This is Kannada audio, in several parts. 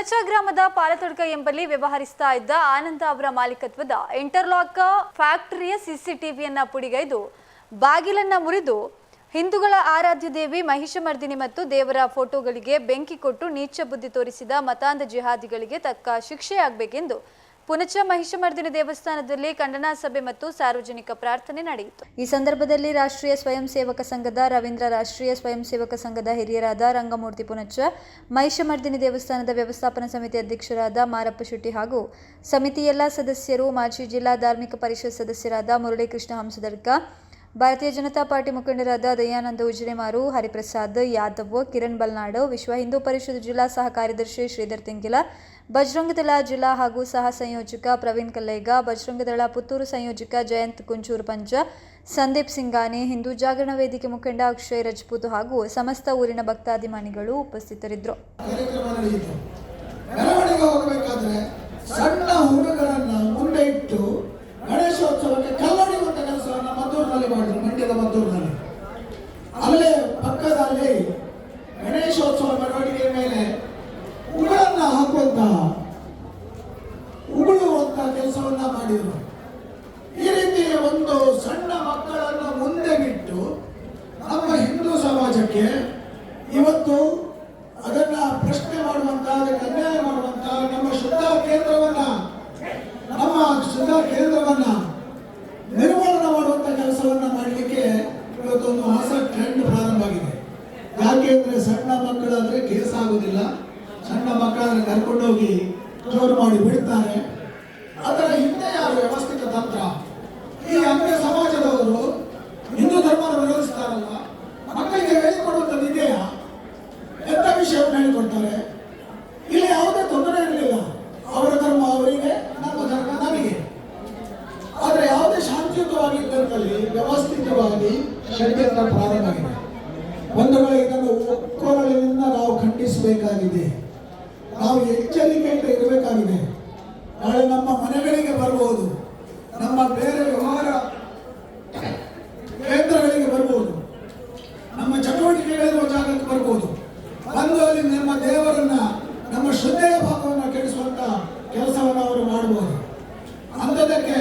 ಪುಣಚ ಗ್ರಾಮದ ಪಾಲತೊಡ್ಕ ಎಂಬಲ್ಲಿ ವ್ಯವಹರಿಸ್ತಾ ಇದ್ದ ಆನಂದ ಅವರ ಮಾಲೀಕತ್ವದ ಇಂಟರ್ಲಾಕ್ ಫ್ಯಾಕ್ಟರಿಯ ಸಿಸಿಟಿವಿಯನ್ನ ಪುಡಿಗೈದು, ಬಾಗಿಲನ್ನ ಮುರಿದು, ಹಿಂದೂಗಳ ಆರಾಧ್ಯ ದೇವಿ ಮಹಿಷಮರ್ದಿನಿ ಮತ್ತು ದೇವರ ಫೋಟೋಗಳಿಗೆ ಬೆಂಕಿ ಕೊಟ್ಟು ನೀಚ ಬುದ್ಧಿ ತೋರಿಸಿದ ಮತಾಂಧ ಜಿಹಾದಿಗಳಿಗೆ ತಕ್ಕ ಶಿಕ್ಷೆಯಾಗಬೇಕೆಂದು ಪುನಚ ಮಹಿಷಮರ್ದಿನಿ ದೇವಸ್ಥಾನದಲ್ಲಿ ಖಂಡನಾ ಸಭೆ ಮತ್ತು ಸಾರ್ವಜನಿಕ ಪ್ರಾರ್ಥನೆ ನಡೆಯಿತು. ಈ ಸಂದರ್ಭದಲ್ಲಿ ರಾಷ್ಟ್ರೀಯ ಸ್ವಯಂ ಸೇವಕ ಸಂಘದ ರವೀಂದ್ರ, ರಾಷ್ಟ್ರೀಯ ಸ್ವಯಂ ಸೇವಕ ಸಂಘದ ಹಿರಿಯರಾದ ರಂಗಮೂರ್ತಿ ಪುನಚ, ಮಹಿಷಮರ್ದಿನಿ ದೇವಸ್ಥಾನದ ವ್ಯವಸ್ಥಾಪನಾ ಸಮಿತಿ ಅಧ್ಯಕ್ಷರಾದ ಮಾರಪ್ಪ ಶೆಟ್ಟಿ ಹಾಗೂ ಸಮಿತಿ ಎಲ್ಲಾ ಸದಸ್ಯರು, ಮಾಜಿ ಜಿಲ್ಲಾ ಧಾರ್ಮಿಕ ಪರಿಷತ್ ಸದಸ್ಯರಾದ ಮುರಳೀಕೃಷ್ಣ ಹಂಸದರ್ಕ ಭಾರತೀಯ ಜನತಾ ಪಾರ್ಟಿ ಮುಖಂಡರಾದ ದಯಾನಂದ ಉಜಿರೆಮಾರು ಹರಿಪ್ರಸಾದ್ ಯಾದವ್, ಕಿರಣ್ ಬಲ್ನಾಡು, ವಿಶ್ವ ಹಿಂದೂ ಪರಿಷತ್ ಜಿಲ್ಲಾ ಸಹ ಕಾರ್ಯದರ್ಶಿ ಶ್ರೀಧರ್ ತಿಂಗಿಲ, ಬಜರಂಗದಳ ಜಿಲ್ಲಾ ಹಾಗೂ ಸಹ ಸಂಯೋಜಕ ಪ್ರವೀಣ್ ಕಲ್ಲೇಗ, ಬಜರಂಗದಳ ಪುತ್ತೂರು ಸಂಯೋಜಕ ಜಯಂತ್ ಕುಂಚೂರು ಪಂಚ, ಸಂದೀಪ್ ಸಿಂಗಾನಿ ಹಿಂದೂ ಜಾಗರಣ ವೇದಿಕೆ ಮುಖಂಡ ಅಕ್ಷಯ್ ರಜಪೂತ್ ಹಾಗೂ ಸಮಸ್ತ ಊರಿನ ಭಕ್ತಾಭಿಮಾನಿಗಳು ಉಪಸ್ಥಿತರಿದ್ದರು. ಸಣ್ಣ আমার জীবনকে দেওয়ার দরকার ಮಾಡಿ ಬಿಡ್ತಾರೆ. ಅದರ ಹಿಂದೆ ಯಾರು ವ್ಯವಸ್ಥಿತ ತಂತ್ರ? ಈ ಅನ್ಯ ಸಮಾಜದವರು ಹಿಂದೂ ಧರ್ಮವನ್ನು ವಿರೋಧಿಸ್ತಾರಲ್ಲ, ಮಕ್ಕಳಿಗೆ ಹೇಳಿಕೊಡುವಂಥದ್ದು ಇದೆಯಾ ಎಂತ ವಿಷಯವನ್ನು ಹೇಳಿಕೊಡ್ತಾರೆ? ಇಲ್ಲಿ ಯಾವುದೇ ತೊಂದರೆ ಇರಲಿಲ್ಲ. ಅವರ ಧರ್ಮ ಅವರಿಗೆ, ನಮ್ಮ ಧರ್ಮ ನಮಗೆ. ಆದರೆ ಯಾವುದೇ ಶಾಂತಿಯುತವಾಗಿ ಇದ್ದಂಥಲ್ಲಿ ವ್ಯವಸ್ಥಿತವಾಗಿ ಷಡ್ಯಂತ್ರ ಪ್ರಾರಂಭ ಆಗಿದೆ. ಒಂದು ವೇಳೆ ಇದನ್ನು ಒಕ್ಕೊರಳಿನಿಂದ ನಾವು ಖಂಡಿಸಬೇಕಾಗಿದೆ. ಎಚ್ಚರಿಕೆಯಿಂದ ಇರಬೇಕಾಗಿದೆ. ನಾಳೆ ನಮ್ಮ ಮನೆಗಳಿಗೆ ಬರಬಹುದು ನಮ್ಮ ಬೇರೆ ವ್ಯವಹಾರ ಕೇಂದ್ರಗಳಿಗೆ ಬರ್ಬೋದು ನಮ್ಮ ಚಟುವಟಿಕೆಗಳಿರುವ ಜಾಗಕ್ಕೆ ಬರ್ಬೋದು ಬಂದು ಅಲ್ಲಿ ನಮ್ಮ ದೇವರನ್ನ ನಮ್ಮ ಶ್ರದ್ಧೆಯ ಭಾಗವನ್ನು ಕೆಡಿಸುವಂತ ಕೆಲಸವನ್ನು ಅವರು ಮಾಡಬಹುದು ಅಂಥದಕ್ಕೆ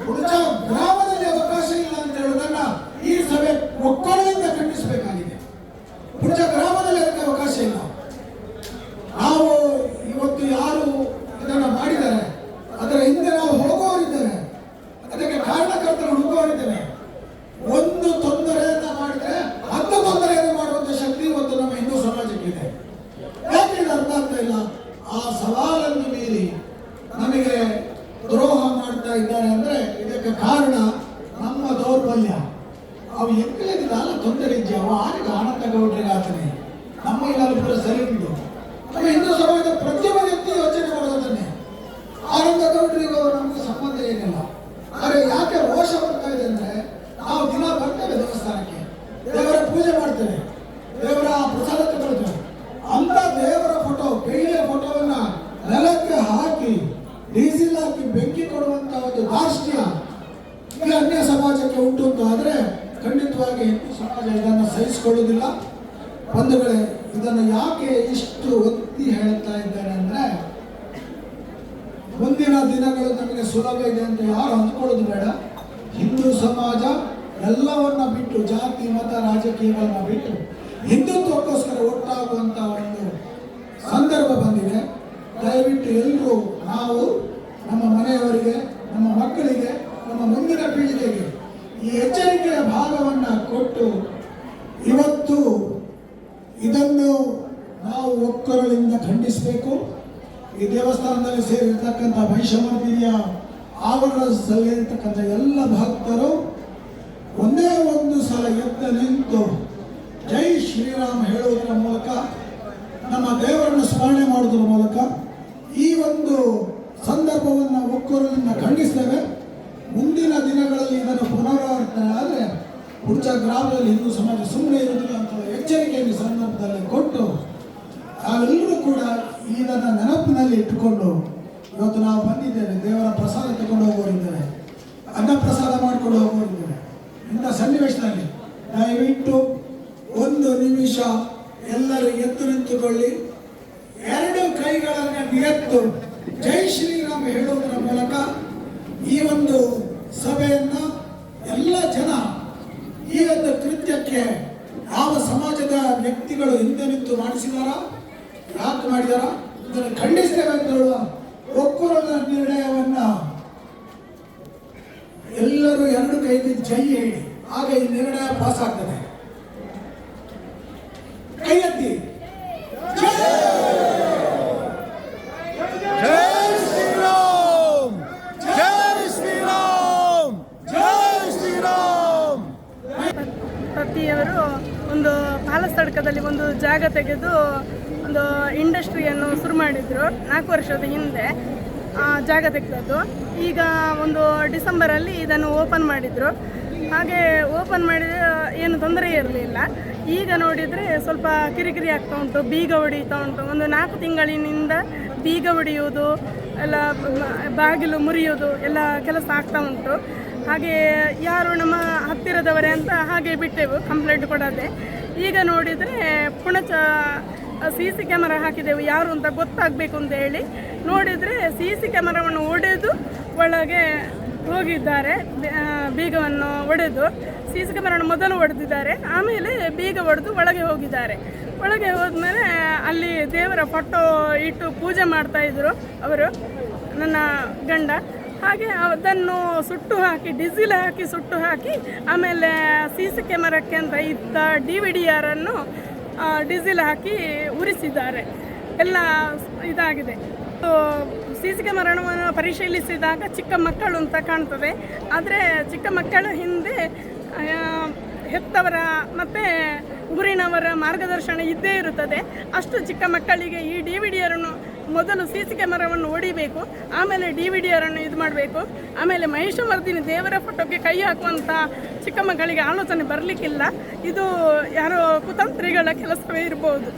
ಹುಡುಚ ಗ್ರಾಮದಲ್ಲಿ ಅವಕಾಶ ಇಲ್ಲ ಅಂತ ಹೇಳುವುದನ್ನ ಈ ಸಭೆ ಒಕ್ಕೊರಳಿಂದ ಖಂಡಿಸಬೇಕಾಗಿದೆ ಹುಡುಚ ಗ್ರಾಮದಲ್ಲಿ ಅದಕ್ಕೆ ಅವಕಾಶ ಇಲ್ಲ ನಾವು ಇವತ್ತು ಯಾರು ಇದನ್ನು ಮಾಡಿದ್ದಾರೆ ಅದರ ಹಿಂದೆ ನಾವು ಹೋಗುವವರಿದ್ದೇವೆ ಅದಕ್ಕೆ ಕಾರಣಕರ್ತರು ಹುಡುಕುವವರಿದ್ದೇವೆ ಒಂದು ತೊಂದರೆಯನ್ನ ಮಾಡಿದ್ರೆ ಹತ್ತು ತೊಂದರೆಯನ್ನು ಮಾಡುವಂತ ಶಕ್ತಿ ಇವತ್ತು ನಮ್ಮ ಹಿಂದೂ ಸಮಾಜಕ್ಕಿದೆ ಯಾಕೆ ಇದು ಅರ್ಥ ಆಗ್ತಾ ಇಲ್ಲ ಆ ಸವಾಲನ್ನು ಮೀರಿ ನಮಗೆ ದ್ರೋಹ ಮಾಡ್ತಾ ಇದ್ದಾರೆ ಅಂದ್ರೆ ಇದಕ್ಕೆ ಕಾರಣ ನಮ್ಮ ದೌರ್ಬಲ್ಯ ಅವು ಎಂಕಲಿದ್ದಾಲ ಇದೆಯಾ ಅವ ಆಗ ಆನಂದ ಗೌಡ್ರಿಗೆ ಆತನೇ. ನಮ್ಮ ಇಲ್ಲಾದ್ರೂ ಪೂರ ಸರಿ ಉಂಟು. ನಮ್ಮ ಹಿಂದೂ ಸಮಾಜದ ಪ್ರತಿಯೊಬ್ಬ ವ್ಯಕ್ತಿ ಯೋಚನೆ ಮಾಡೋದನ್ನೇ. ಆನಂದ ಗೌಡ್ರಿಗೂ ನಮ್ಗೆ ಸಂಬಂಧ ಏನಿಲ್ಲ. ಆದರೆ ಯಾಕೆ ರೋಷ ಬರ್ತಾ ಇದೆ ಅಂದ್ರೆ ನಾವು ದಿನ ಬರ್ತೇವೆ ದೇವಸ್ಥಾನಕ್ಕೆ. ದೇವರ ಪೂಜೆ ಮಾಡ್ತೇವೆ. ದೇವರ ಪ್ರಸಾದ ತಗೊಳ್ತೇವೆ ಅಂತ ದೇವರ ಫೋಟೋ ಬೆಳ್ಳಿಯ ಫೋಟೋವನ್ನ ನೆಲಕ್ಕೆ ಹಾಕಿ, ಡೀಸೆಲ್ ಹಾಕಿ ಬೆಂಕಿ ಕೊಡುವಂತ ಒಂದು ದಾರ್ಷ್ಟ್ಯ ಅನ್ಯ ಸಮಾಜಕ್ಕೆ ಉಂಟು ಅಂತ ಆದ್ರೆ ಖಂಡಿತವಾಗಿ ಸಮಾಜ ಇದನ್ನು ಸಹಿಸಿಕೊಳ್ಳುವುದಿಲ್ಲ. ಬಂಧುಗಳೇ ಇದನ್ನು ಯಾಕೆ ಇಷ್ಟು ಒತ್ತಿ ಹೇಳ್ತಾ ಇದ್ದಾರೆ ಅಂದ್ರೆ, ಮುಂದಿನ ದಿನಗಳು ನಮಗೆ ಸುಲಭ ಇದೆ ಅಂತ ಯಾರು ಅಂದ್ಕೊಳ್ಳೋದು ಬೇಡ. ಹಿಂದೂ ಸಮಾಜ ಎಲ್ಲವನ್ನ ಬಿಟ್ಟು, ಜಾತಿ, ಮತ, ರಾಜಕೀಯಗಳನ್ನ ಬಿಟ್ಟು, ಹಿಂದುತ್ವಕ್ಕೋಸ್ಕರ ಒಟ್ಟಾಗುವಂತ ಒಂದು ಸಂದರ್ಭ ಬಂದಿದೆ. ದಯವಿಟ್ಟು ಎಲ್ಲರೂ ನಾವು ನಮ್ಮ ಮನೆಯವರಿಗೆ, ನಮ್ಮ ಮಕ್ಕಳಿಗೆ, ನಮ್ಮ ಮುಂದಿನ ಪೀಳಿಗೆಗೆ ಈ ಎಚ್ಚರಿಕೆಯ ಭಾಗವನ್ನ ಕೊಟ್ಟು ಇವತ್ತು ಇದನ್ನು ನಾವು ಒಕ್ಕರಳಿಂದ ಖಂಡಿಸಬೇಕು. ಈ ದೇವಸ್ಥಾನದಲ್ಲಿ ಸೇರಿರ್ತಕ್ಕಂಥ ಮಹಿಷಮರ್ದಿನಿಯ ಆವರಣದಲ್ಲಿರ್ತಕ್ಕಂಥ ಎಲ್ಲ ಭಕ್ತರು ಒಂದೇ ಒಂದು ಸಲ ಎದ್ದು ನಿಂತು ಜೈ ಶ್ರೀರಾಮ್ ಹೇಳುವುದರ ಮೂಲಕ, ನಮ್ಮ ದೇವರನ್ನು ಸ್ಮರಣೆ ಮಾಡುವುದರ ಮೂಲಕ ಈ ಒಂದು ಸಂದರ್ಭವನ್ನು ಒಕ್ಕೊರಲಿಂದ ಖಂಡಿಸ್ತೇವೆ. ಮುಂದಿನ ದಿನಗಳಲ್ಲಿ ಇದನ್ನು ಪುನರಾವರ್ತನೆ ಹುಡ್ಚ ಗ್ರಾಮದಲ್ಲಿ ಹಿಂದೂ ಸಮಾಜ ಸುಮ್ಮನೆ ಇರುವುದಿಲ್ಲ ಅಂತ ಎಚ್ಚರಿಕೆಯನ್ನು ಸಂದರ್ಭದಲ್ಲಿ ಕೊಟ್ಟು, ನಾವೆಲ್ಲರೂ ಕೂಡ ಇದನ್ನು ನೆನಪಿನಲ್ಲಿ ಇಟ್ಟುಕೊಂಡು ಇವತ್ತು ನಾವು ಬಂದಿದ್ದೇವೆ. ದೇವರ ಪ್ರಸಾದ ತಗೊಂಡು ಹೋಗೋರಿದ್ದೇವೆ ಅನ್ನ ಪ್ರಸಾದ ಮಾಡಿಕೊಂಡು ಹೋಗೋರಿದ್ದೇವೆ ಇಂಥ ಸನ್ನಿವೇಶದಲ್ಲಿ ದಯವಿಟ್ಟು ಒಂದು ನಿಮಿಷ ಎಲ್ಲರೂ ಎದ್ದು ನಿಂತುಕೊಳ್ಳಿ. ಎರಡು ಕೈಗಳನ್ನು ಎತ್ತು. ಜೈ ಶ್ರೀರಾಮ್ ಹೇಳುವುದರ ಮೂಲಕ ಈ ಒಂದು ಸಭೆಯನ್ನು ಎಲ್ಲ ಜನ ಈ ಒಂದು ಕೃತ್ಯಕ್ಕೆ ಯಾವ ಸಮಾಜದ ವ್ಯಕ್ತಿಗಳು ಹಿಂದೆ ನಿಂತು ಮಾಡಿಸಿದಾರ? ಯಾಕೆ ಮಾಡಿದಾರ? ಇದನ್ನು ಖಂಡಿಸಬೇಕಂತ ಹೇಳುವ ಒಕ್ಕೂರದ ನಿರ್ಣಯವನ್ನ ಎಲ್ಲರೂ ಎರಡು ಕೈಗೆ ಜೈ ಹೇಳಿ. ಆಗ ಈ ನಿರ್ಣಯ ಪಾಸ್ ಆಗ್ತದೆ ಕೈ ಎತ್ತಿ ಜೈ ಜೈ ಶ್ರೀರಾಮ್ ಜೈ ಶ್ರೀರಾಮ್ ಜೈ ಶ್ರೀರಾಮ್ ಪ್ರತಿಯವರು ಒಂದು ಪಾಲಸ್ತಡ್ಕದಲ್ಲಿ ಒಂದು ಜಾಗ ತೆಗೆದು ಒಂದು ಇಂಡಸ್ಟ್ರಿಯನ್ನು ಶುರು ಮಾಡಿದರು ನಾಲ್ಕು ವರ್ಷದ ಹಿಂದೆ ಜಾಗ ತೆಗೆದದ್ದು. ಈಗ ಒಂದು ಡಿಸೆಂಬರಲ್ಲಿ ಇದನ್ನು ಓಪನ್ ಮಾಡಿದರು. ಹಾಗೆ ಓಪನ್ ಮಾಡಿದ ಏನು ತೊಂದರೆ ಇರಲಿಲ್ಲ. ಈಗ ನೋಡಿದರೆ ಸ್ವಲ್ಪ ಕಿರಿಕಿರಿ ಆಗ್ತಾ ಉಂಟು, ಬೀಗ ಹೊಡಿತಾ ಉಂಟು. ಒಂದು ನಾಲ್ಕು ತಿಂಗಳಿನಿಂದ ಬೀಗ ಹೊಡೆಯುವುದು, ಎಲ್ಲ, ಬಾಗಿಲು ಮುರಿಯೋದು ಎಲ್ಲ ಕೆಲಸ ಆಗ್ತಾ ಉಂಟು. ಹಾಗೆ ಯಾರು ನಮ್ಮ ಹತ್ತಿರದವರೇ ಅಂತ ಹಾಗೆ ಬಿಟ್ಟೆವು ಕಂಪ್ಲೇಂಟ್ ಕೊಡದೆ. ಈಗ ನೋಡಿದರೆ ಪುಣಚ ಸಿ ಸಿ ಕ್ಯಾಮರಾ ಹಾಕಿದೆವು. ಯಾರು ಅಂತ ಗೊತ್ತಾಗಬೇಕು ಅಂತ ಹೇಳಿ ನೋಡಿದರೆ ಸಿ ಸಿ ಕ್ಯಾಮರಾವನ್ನು ಒಡೆದು ಒಳಗೆ ಹೋಗಿದ್ದಾರೆ ಬೀಗವನ್ನು ಒಡೆದು. ಸಿ ಸಿ ಕ್ಯಾಮರಾವನ್ನು ಮೊದಲು ಒಡೆದಿದ್ದಾರೆ, ಆಮೇಲೆ ಬೀಗ ಒಡೆದು ಒಳಗೆ ಹೋಗಿದ್ದಾರೆ. ಒಳಗೆ ಹೋದ್ಮೇಲೆ ಅಲ್ಲಿ ದೇವರ ಫೋಟೋ ಇಟ್ಟು ಪೂಜೆ ಮಾಡ್ತಾಯಿದ್ರು ಅವರು, ನನ್ನ ಗಂಡ. ಹಾಗೆ ಅದನ್ನು ಸುಟ್ಟು ಹಾಕಿ, ಡಿಸಿಲ್ ಹಾಕಿ, ಸುಟ್ಟು ಹಾಕಿ, ಆಮೇಲೆ ಸಿ ಸಿ ಕ್ಯಾಮರಕ್ಕೆ ಅಂತ ಇದ್ದ ಡಿ ವಿ ಡಿ ಆರನ್ನು ಡಿಸಿಲ್ ಹಾಕಿ ಉರಿಸಿದ್ದಾರೆ. ಎಲ್ಲ ಇದಾಗಿದೆ. ಸಿ ಸಿ ಕ್ಯಾಮರಾವನ್ನು ಪರಿಶೀಲಿಸಿದಾಗ ಚಿಕ್ಕ ಮಕ್ಕಳು ಅಂತ ಕಾಣ್ತದೆ. ಆದರೆ ಚಿಕ್ಕ ಮಕ್ಕಳ ಹಿಂದೆ ಹೆತ್ತವರ ಮತ್ತು ಊರಿನವರ ಮಾರ್ಗದರ್ಶನ ಇದ್ದೇ ಇರುತ್ತದೆ. ಅಷ್ಟು ಚಿಕ್ಕ ಮಕ್ಕಳಿಗೆ ಈ ಡಿ ವಿ ಡಿಯರನ್ನು ಮೊದಲು ಸಿ ಸಿ ಕ್ಯಾಮರಾವನ್ನು ಹೊಡಿಬೇಕು ಆಮೇಲೆ ಡಿ ವಿ ಡಿಯರನ್ನು ಇದು ಮಾಡಬೇಕು, ಆಮೇಲೆ ಮಹಿಷಮರ್ದಿನಿ ದೇವರ ಫೋಟೋಗೆ ಕೈ ಹಾಕುವಂಥ ಚಿಕ್ಕ ಮಕ್ಕಳಿಗೆ ಆಲೋಚನೆ ಬರಲಿಕ್ಕಿಲ್ಲ. ಇದು ಯಾರೋ ಕುತಂತ್ರಿಗಳ ಕೆಲಸವೇ ಇರ್ಬೋದು.